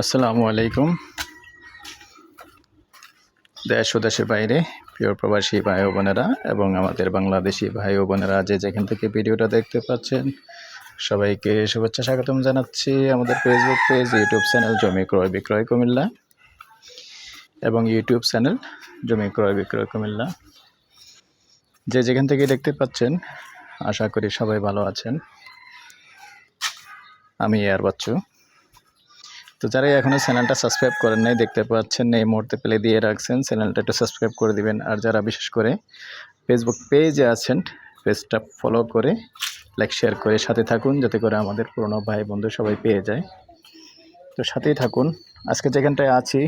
আসসালামু আলাইকুম। দেশ ও দেশের বাইরে, প্রিয় প্রবাসী ভাই ও বোনেরা এবং আমাদের বাংলাদেশি ভাই ও বোনেরা যে যেখান থেকে ভিডিওটা দেখতে পাচ্ছেন, সবাইকে শুভেচ্ছা স্বাগতম জানাচ্ছি আমাদের ফেসবুক পেজ ইউটিউব চ্যানেল জমি ক্রয় বিক্রয় কুমিল্লা এবং ইউটিউব চ্যানেল জমি ক্রয় বিক্রয় কুমিল্লা। যে যেখান থেকে দেখতে পাচ্ছেন, আশা করি সবাই ভালো আছেন। আমি এয়ার বাচ্চু। তো যারা এখনও চ্যানেলটা সাবস্ক্রাইব করেন নাই দেখতে পাচ্ছেন এই মুহূর্তে প্লে দিয়ে রাখছেন। চ্যানেলটা একটু সাবস্ক্রাইব করে দিবেন। আর যারা বিশেষ করে ফেসবুক পেজে আছেন পেজটা ফলো করে লাইক শেয়ার করে সাথে থাকুন যাতে করে আমাদের পুরনো ভাই বন্ধু সবাই পেয়ে যায়। তো সাথেই থাকুন। আজকে যেখানটায় আছি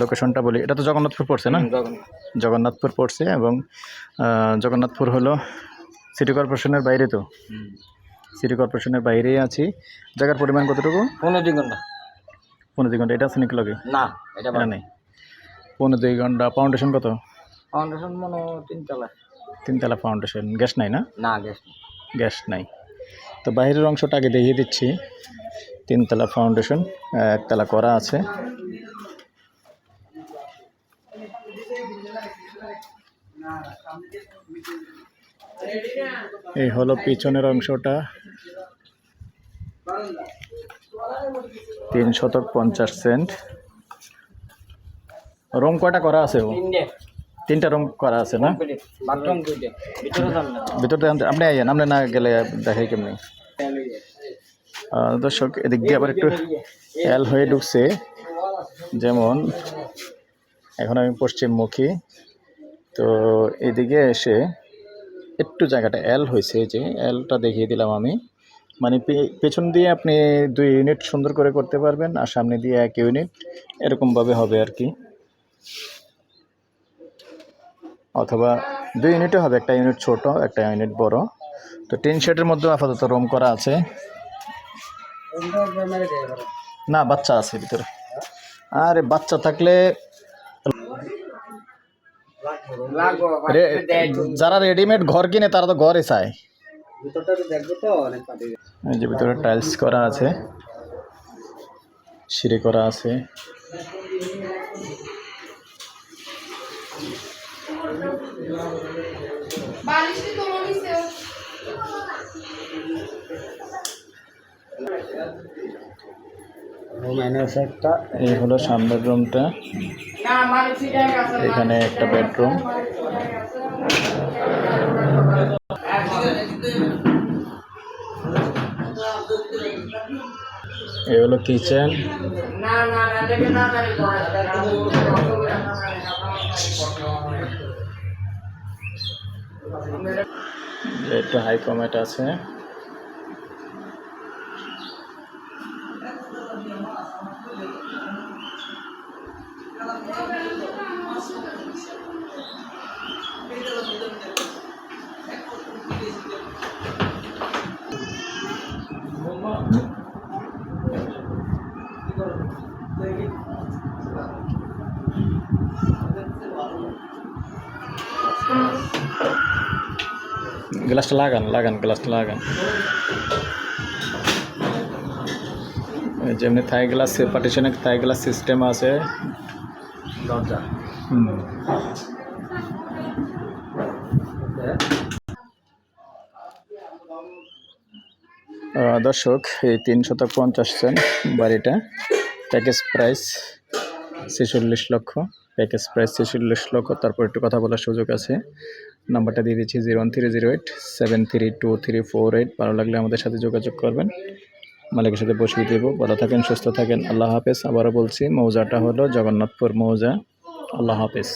লোকেশনটা বলি এটা তো জগন্নাথপুর পড়ছে না? জগন্নাথপুর। পড়ছে এবং জগন্নাথপুর হলো সিটি কর্পোরেশনের বাইরে তো? সিটি কর্পোরেশনের বাইরেই আছি। জায়গার পরিমাণ কতটুকু? পনেরো দুই ঘণ্টা। পনেরো দুই ঘণ্টা। এটা আছে নাকি লগে? না এটা নেই। পনেরো দুই ঘণ্টা। ফাউন্ডেশন কত? ফাউন্ডেশন মনে তিনতলা। তিনতলা ফাউন্ডেশন গ্যাস নাই না? না গ্যাস গ্যাস নাই। তো বাইরের অংশটা আগে দেখিয়ে দিচ্ছি। তিনতলা ফাউন্ডেশন একতলা করা আছে। এই হলো পিছনের অংশটা। তিন শতক পঞ্চাশ সেন্ট। রুম কয়টা করা আছে ও? তিনটা। রুম করা আছে না? ভিতরে আপনি আইয়েন আপনি না গেলে দেখাই কেমনি? দর্শক এদিক দিয়ে আবার একটু এল হয়ে ঢুকছে। যেমন এখন আমি পশ্চিমমুখী। তো এদিকে এসে একটু জায়গাটা এল হয়েছে যে এলটা দেখিয়ে দিলাম আমি। মানে পেছন দিয়ে আপনি দুই ইউনিট সুন্দর করে করতে পারবেন আর সামনে দিয়ে এক ইউনিট এরকমভাবে হবে আর কি। অথবা দুই ইউনিটে হবে একটা ইউনিট ছোট একটা ইউনিট বড়। তো টিন শেডের মধ্যে আপাতত রুম করা আছে। না বাচ্চা আছে ভিতরে। আরে বাচ্চা থাকলে যারা রেডিমেড ঘর কিনে তারা তো ঘরে চায় ভিতরটা তো দেখব তো অনেক পাবে এই যে ভিতরে টাইলস করা আছে সিঁড়ি করা আছে। বালিশটি এই হলো সামনের রুমটা এখানে একটা বেডরুম এই হলো কিচেন একটু হাই কমেট আছে। গ্লাসটা লাগান লাগান গ্লাসটা লাগান। যেমনি থাই গ্লাস পার্টিশনে থাই গ্লাস সিস্টেম আছে। দরজা। হুম। দর্শক এই তিন শতক পঞ্চাশ সেন্ট বাড়িটা প্যাকেজ প্রাইস ছেচল্লিশ লক্ষ প্যাকেজ প্রাইস ছেচল্লিশ লক্ষ। তারপর একটু কথা বলার সুযোগ আছে। নাম্বারটা দিয়ে দিচ্ছি zero one three zero eight seven three two three four eight. ভালো লাগলে আমাদের সাথে যোগাযোগ করবেন। মালিকের সাথে বসিয়ে দেবো। ভালো থাকেন, সুস্থ থাকেন। আল্লাহ হাফেজ। আবারও বলছি, মৌজাটা হলো জগন্নাথপুর মৌজা। আল্লাহ হাফেজ।